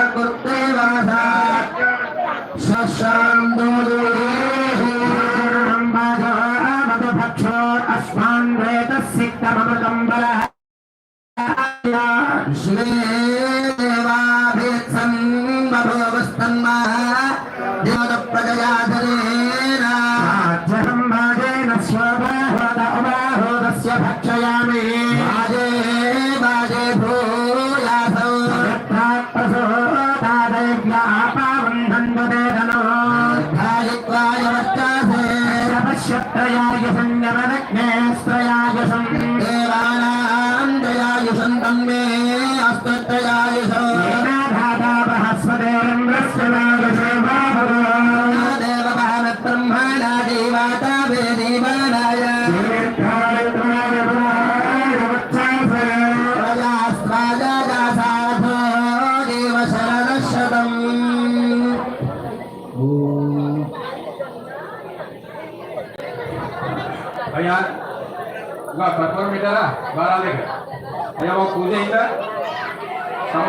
సకృత్తేవాసా మధుభక్షో అస్మాన్ వేదసిక్తమృతం బలః శ్రీదేవాభిత్సం బభూవస్తన్మా దేవత ప్రజయాధరేణ రాజ్యం భాగేన స్వబాహోద ఉబాహోదస్య భక్షయామి బాజే బాజే భూయాసౌ ప్రసోదాదైవ్యాపావంధన్వదేదనో ధాయిత్వాయ ప్రతిఫలం పెట్టారా వారాల దగ్గర అయ్యా ఒక పూజ అయిందా సమ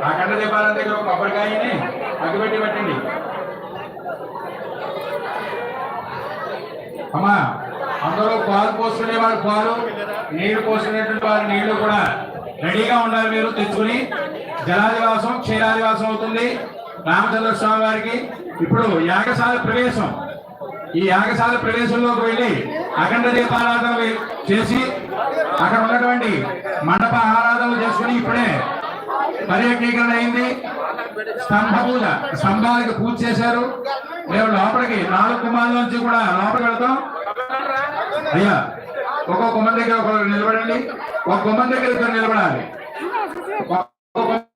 ఆ కండ దీపాల దగ్గర ఒక కొబ్బరికాయని అగ్గిపెట్టి పెట్టండి అమ్మా అందరూ పాలు పోసుకునే వారు పాలు నీళ్ళు పోసుకునేటువంటి వారి నీళ్ళు కూడా రెడీగా ఉండాలి మీరు తెచ్చుకుని. జలాదివాసం క్షీరాదివాసం అవుతుంది. రామచంద్ర స్వామి వారికి ఇప్పుడు యాగశాల ప్రవేశం. ఈ యాగశాల ప్రవేశంలోకి వెళ్ళి అఖండ దీపారాధన చేసి అక్కడ ఉన్నటువంటి మండప ఆరాధనలు చేసుకుని ఇప్పుడే పర్యటనీకరణ అయింది. స్తంభ పూజ స్తంభాలకి పూజ చేశారు. మేము లోపలికి నాలుగు కుమారుల నుంచి కూడా లోపలికి వెళ్తాం. అయ్యా ఒక్కొక్క కుమ్మం దగ్గర ఒకరు నిలబడండి. ఒక కుమ్మం దగ్గర ఇద్దరు నిలబడాలి.